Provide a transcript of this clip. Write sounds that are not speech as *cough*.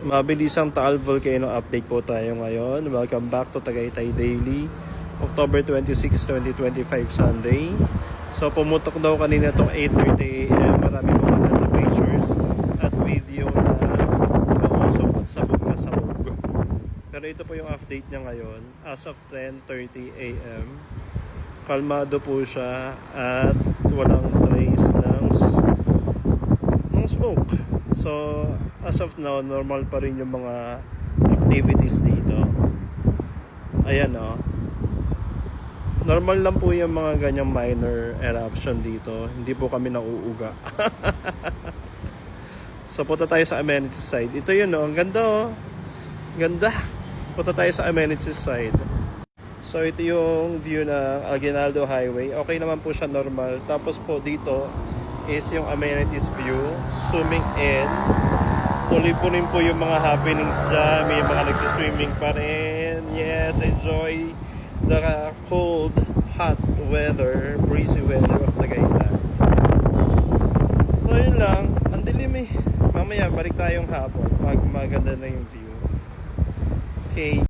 Mabilisang Taal Volcano update po tayo ngayon. Welcome back to Tagaytay Daily. October 26, 2025 Sunday. So pumutok daw kanina itong 8.30 am. Marami po mga pictures at video na mausok at sabog na sabog. Pero ito po yung update niya ngayon. As of 10.30 am. Kalmado po siya at walang trace ng ng smoke. So, as of now, normal pa rin yung mga activities dito. Ayan o. Normal lang po yung mga ganyang minor eruption dito. Hindi po kami nauuga. *laughs* so, punta tayo sa amenities side. Ito yun o. Ang ganda o. Ganda. Punta tayo sa amenities side. So, ito yung view ng Aguinaldo Highway. Okay naman po siya normal. Tapos po dito, is yung amenities view. Zooming in. Tuloy po yung mga happenings dyan. May mga nagsiswimming pa rin. Yes, enjoy the cold, hot weather, breezy weather of Tagaytay. So yun lang. Ang dilim eh. Mamaya balik tayong hapon pag maganda na yung view. Okay.